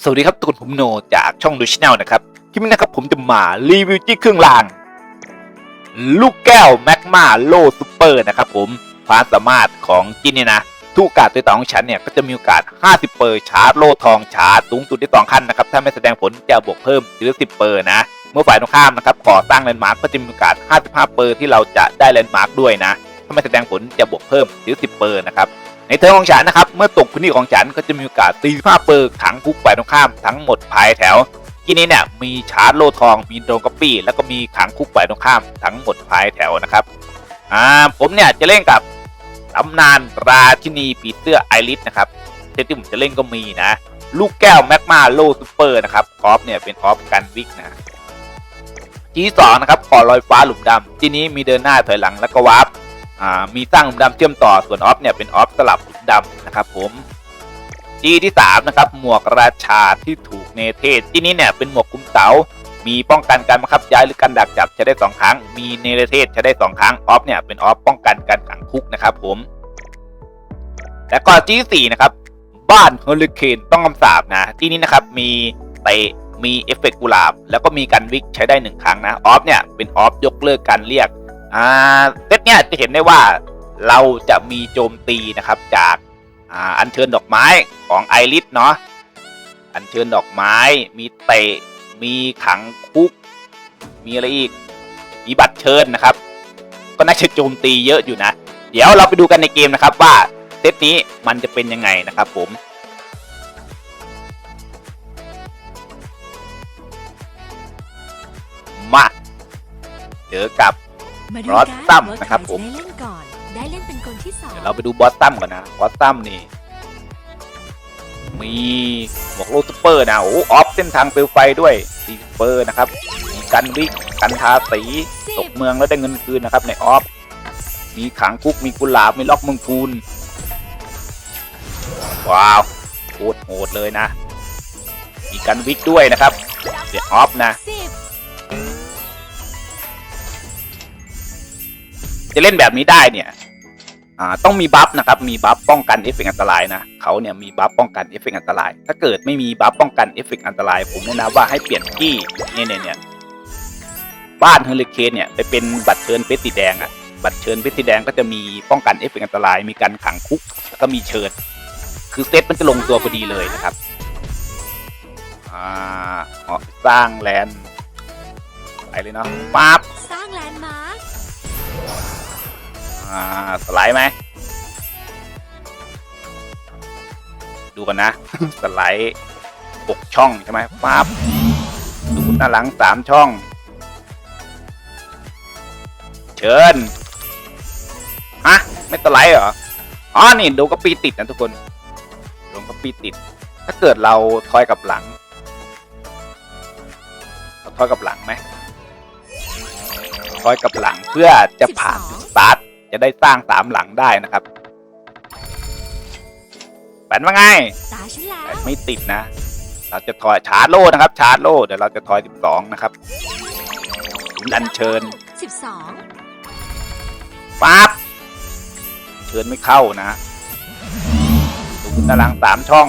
สวัสดีครับทุกคนผมโนจากช่องดูชแนลนะครับ ที่นี้นะครับผมจะมารีวิวจี้เครื่องราง ลูกแก้วแมกมาโลซูเปอร์นะครับผมความสามารถของจินเนี่ยนะ ทุกกาสตัวต่อของฉันเนี่ย ก็จะมีโอกาส 50 เปอร์ชาร์จโลทองชาร์จสูงสุดได้สองขั้นนะครับ ถ้าไม่แสดงผลจะบวกเพิ่มหรือ10 เปอร์นะ เมื่อฝ่ายตรงข้ามนะครับก่อสร้างแลนด์มาร์กก็จะมีโอกาส 55 เปอร์ที่เราจะได้แลนด์มาร์กด้วยนะ ถ้าไม่แสดงผลจะบวกเพิ่มหรือ10 เปอร์นะครับ ในเทอมของฉันนะครับ เมื่อตกพื้นที่ของฉันก็จะมีโอกาส45เปอร์ขังคุกฝ่ายตรงข้ามทั้งหมดภายแถวที่นี้เนี่ยมีชาร์จโลทองมีโดนก๊อปปี้แล้วก็มีขังคุกฝ่ายตรงข้ามทั้งหมดภายแถวนะครับอ่าผมเนี่ยจะเล่นกับตำนานราชินีผีเสื้อไอริสนะครับเซตที่ผมจะเล่นก็มีนะ ลูกแก้วแมกมาโลซูเปอร์นะครับออฟเนี่ยเป็นออฟกันวิกนะที่สองนะครับก่อลอยฟ้าหลุมดำที่นี้มีเดินหน้าถอยหลังแล้วก็วาร์ป มีสร้างหลุมดำเชื่อมต่อส่วนออฟเนี่ยเป็นออฟสลับหลุมดำนะครับผมจีที่สามนะครับหมวกราชาที่ถูกเนเทศที่นี้เนี่ยเป็นหมวกคุมเสามีป้องกันการบังคับย้ายหรือการดักจับใช้ได้สองครั้ง มีเนรเทศใช้ได้สองครั้ง ออฟเนี่ยเป็นออฟป้องกันการขังคุกนะครับผม แล้วก็จีสี่นะครับบ้านเฮอริเคนต้องคำสาบนะ ที่นี้นะครับมีเตะมีเอฟเฟกต์กุหลาบ แล้วก็มีการวิกใช้ได้หนึ่งครั้งนะ ออฟเนี่ยเป็นออฟยกเลิกการเรียกอ่าเต เนี่ยจะเห็นได้ว่าเราจะมีโจมตีนะครับจากอ่าอัญเชิญดอกไม้ของไอริสเนาะอัญเชิญดอกไม้มีเตะมีขังคุก มีอะไรอีกมีบัตรเชิญนะครับ ก็น่าจะโจมตีเยอะอยู่นะ เดี๋ยวเราไปดูกันในเกมนะครับว่าเซตนี้มันจะเป็นยังไงนะครับผมมาเจอกับ มาดูรอสกันซัมว่านะครับใผมได้เล่นก่อนได้เล่นเป็นคนที่สองเดี๋ยวเราไปดูบอสตัมก่อนนะบอสตัมนี่มีหมวกโลซูเปอร์นะโอ้ออฟเส้นทางเปลวไฟด้วยซีเปอร์นะครับมีกันวิกกันทาสีตกเมืองแล้วได้เงินคืนนะครับในออฟมีขังคุกมีกุหลาบมีล็อกเมืองคูนว้าวโคตรโหดเลยนะ มีกันวิกด้วยนะครับเดี๋ยวออฟนะ จะเล่นแบบนี้ได้เนี่ยอ่าต้องมีบัฟนะครับ มีบัฟป้องกันเอฟเฟกต์อันตรายนะเขาเนี่ยมีบัฟป้องกันเอฟเฟกต์อันตราย ถ้าเกิดไม่มีบัฟป้องกันเอฟเฟกต์อันตราย ผมแนะนำว่าให้เปลี่ยนที่เนี่ยเนี่ยเนี่ยบ้านเฮอริเคนเนี่ยไปเป็นบัตรเชิญเพชรสีแดงอะบัตรเชิญเพชรสีแดงก็จะมีป้องกันเอฟเฟกต์อันตราย มีการขังคุกแล้วก็มีเชิญ คือเซตมันจะลงตัวพอดีเลยนะครับอ่าอ๋อสร้างแลนด์ไปเลยเนาะปั๊บสร้างแลนด์มา อ่าสไลด์ไหม ดูกันนะ สไลด์หกช่องใช่ไหมปั๊บดูหน้าหลังสามช่อง เชิญ ฮะ ไม่สไลด์เหรอ อ๋อ นี่ดูก็ปีติดนะทุกคนดูก็ปีติด ถ้าเกิดเราทอยกับหลังเราทอยกับหลังไหมทอยกับหลังเพื่อจะผ่านจุดสตาร์ท จะได้สร้างสามหลังได้นะครับแปนว่าไงตาฉันแล้แต่วไม่ติดนะ เราจะถอยชาร์จโล่นะครับ ชาร์จโล่เดี๋ยวเราจะถอยสิบสองนะครับถึงอันเชิญสิบสองปั๊บเชิญไม่เข้านะดูตารางสามช่อง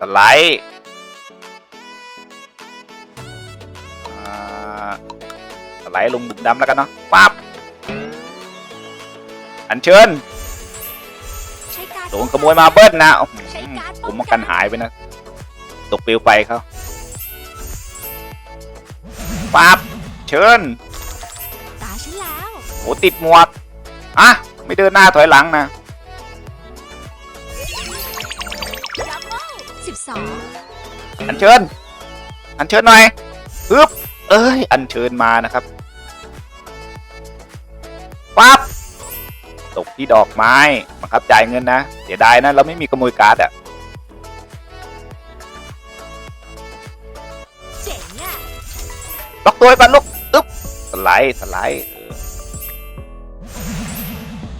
สไลด์ สไลลงบุกดำแล้วกันเนาะปั๊บอันเชิญโดนขโมยมาเบิ้ลนะโอ้โหใช้การผมมากันหายไปนะ ตกปลิวไฟเขาปั๊บเชิญโหติดหมวกอะไม่เดินหน้าถอยหลังนะอันเชิญ อันเชิญหน่อยฮึบเอ้ย อันเชิญมานะครับ ปั๊บตกที่ดอกไม้บังคับจ่ายเงินนะเสียดายนะเราไม่มีขโมยการ์ดอะเจ๋งอะล็อกตัวไว้ก่อนลูกอึ๊บสไลด์สไลด์เออ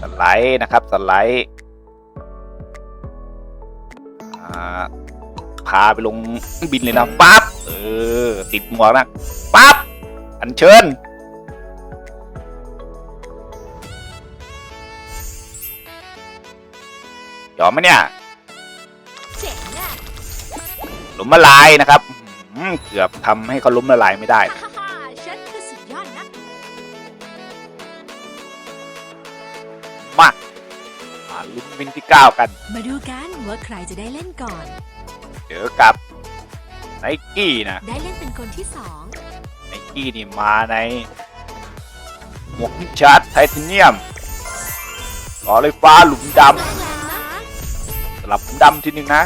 สไลด์นะครับสไลด์อ่าพาไปลงบินเลยนะปั๊บเออติดหมวกนะปั๊บอันเชิญ ยอมไหมเนี่ยล้มละลายนะครับอื้อหือเกือบทำให้เขาล้มละลายไม่ได้ฮ่าฮ่าฮ่าฉันคือสุดยอดนักมามาลุ้นวินที่เก้ากัน มาดูกันว่าใครจะได้เล่นก่อน เจอกับไนกี้นะได้เล่นเป็นคนที่สองไนกี้นี่มาในหมวกพิชาร์ดไทเทเนียมล้อเลยฟ้าหลุมดแรงแรงนะำสลับหลุมดำทีหนึ่งนะ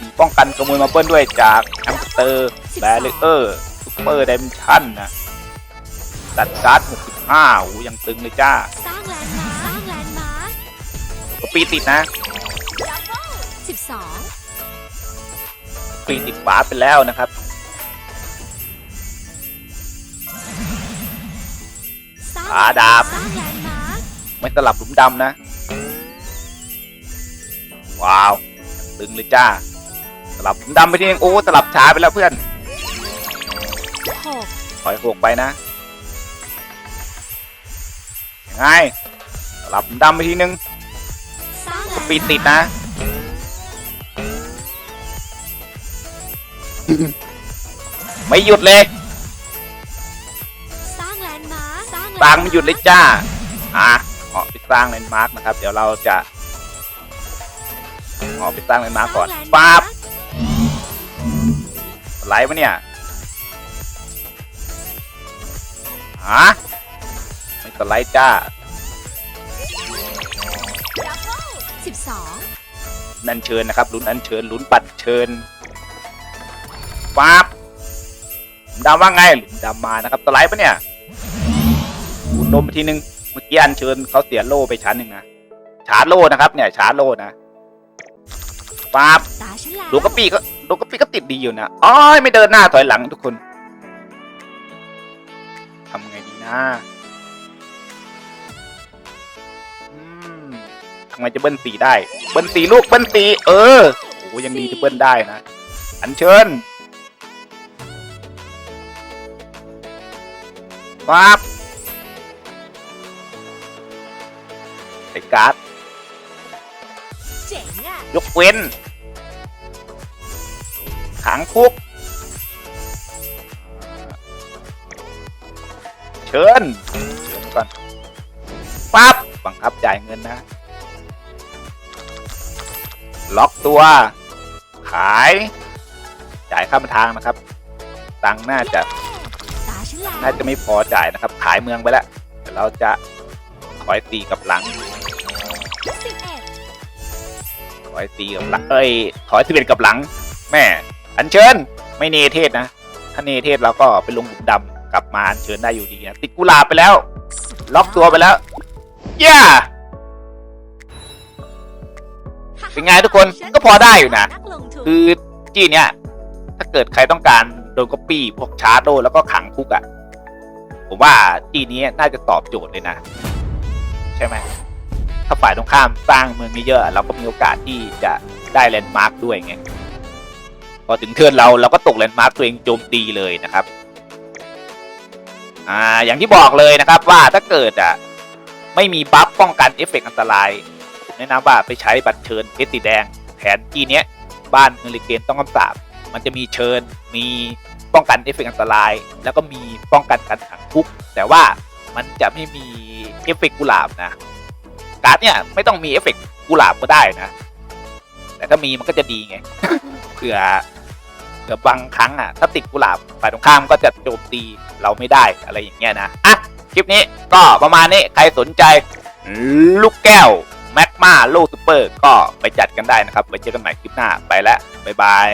มีป้องกันขโมยมาเบิ้ลด้วยจากแอมสเตอร์แบรเออร์ซูเปอร์ไดมชั่นนะตัดการ์ด65โอ้ยังตึงเลยจ้าสร้างแลนด์มาร์คสร้างแลนด์มาร์คก็ปีติดนะสิบสองปีติดฝาไปแล้วนะครับสร้างขาดาบสร้างแลนด์มาร์คไม่สลับหลุมดำนะ ว้าวตึงเลยจ้าสลับหลุมดำไปทีนึงโอ้สลับช้าไปแล้วเพื่อนหกถอยโขกไปนะยังไงสลับหลุมดำไปทีนึงสร้างแลนด์ปีติดนะไม่หยุดเลยสร้างแลนด์มาร์คสร้างไม่หยุดเลยจ้าอะออไปสร้างแลนด์มาร์กนะครับ เดี๋ยวเราจะ ออกไปสร้างแลนด์มาร์กก่อนสร้งแลด์ปั๊บมาร์คไลฟ์ปะเนี่ยฮะไม่สไลด์จ้าสิบสองนันเชิญนะครับลุ้นอันเชิญลุ้นปัดเชิญปั๊บหลุมดำว่าไงหลุมดำมานะครับสไลด์ปะเนี่ยหมุนลมไปทีนึงเมื่อกี้อันเชิญเขาเสียโล่ไปชั้นหนึ่งนะชาร์จโล่นะครับเนี่ยชาร์จโล่นะ ปั๊บตาฉันแล้วลูกกระปีก็ลูกกระปีก็ติดดีอยู่นะอ้อยไม่เดินหน้าถอยหลังทุกคนทำไงดีนะอืมทำไมจะเบิ้ลสีได้ เบิ้ลสีลูกเบิ้ลสีเออโอ้ยังดีที่เบิ้ลได้นะ อันเชิญปั๊บใส่การ์ด เจ๋งอะยกเว้น ขังคุกเชิญเชิญก่อนปั๊บบังคับจ่ายเงินนะ ล็อกตัว ขาย จ่ายค่ามาทางนะครับ ตังค์น่าจะตาฉันแล้วน่าจะไม่พอจ่ายนะครับ ขายเมืองไปแล้วเดี๋ยวเราจะถอยตีกับหลัง สิบเอ็ด ถอยตีกับหลังเอ้ยถอยที่เป็นกับหลัง แม่อันเชิญไม่เนเทศนะ ถ้าเนเทศเราก็ไปลงหลุมดำกลับมาอันเชิญได้อยู่ดีนะติดกุหลาบไปแล้ว ล็อกตัวไปแล้วเย่าเป็นไงทุกคนก็พอได้อยู่นะ คือจี้เนี้ยถ้าเกิดใครต้องการโดนก๊อปปี้พวกชาร์จโดแล้วก็ขังคุกอะ่ะ ผมว่าจี้นี้น่าจะตอบโจทย์เลยนะ ใช่ไหม ถ้าฝ่ายตรงข้ามสร้างเมืองเยอะเราก็มีโอกาสที่จะได้แลนด์มาร์คด้วยไงพอถึงเทิร์นเราเราก็ตกแลนด์มาร์คตัวเองโจมตีเลยนะครับอ่าอย่างที่บอกเลยนะครับว่าถ้าเกิดอะไม่มีบัฟป้องกันเอฟเฟกต์อันตรายแนะนำว่าไปใช้บัตรเชิญเพชรสีแดงแทนที่เนี้ยบ้านเฮอริเกนต้องคำสาบมันจะมีเชิญมีป้องกันเอฟเฟกต์อันตราย แล้วก็มีป้องกันการขังคุก แต่ว่ามันจะไม่มีเอฟเฟกต์กุหลาบนะ การ์ดเนี่ยไม่ต้องมีเอฟเฟกต์กุหลาบก็ได้นะ แต่ถ้ามีมันก็จะดีไงเผื่อเผื่อบางครั้งอะถ้าติดกุหลาบฝ่ายตรงข้ามก็จะโจมตีเราไม่ได้อะไรอย่างเงี้ยนะอะคลิปนี้ก็ประมาณนี้ใครสนใจลูกแก้วแม็กมาโลซูเปอร์ก็ไปจัดกันได้นะครับไว้เจอกันใหม่คลิปหน้าไปแล้วบ๊ายบาย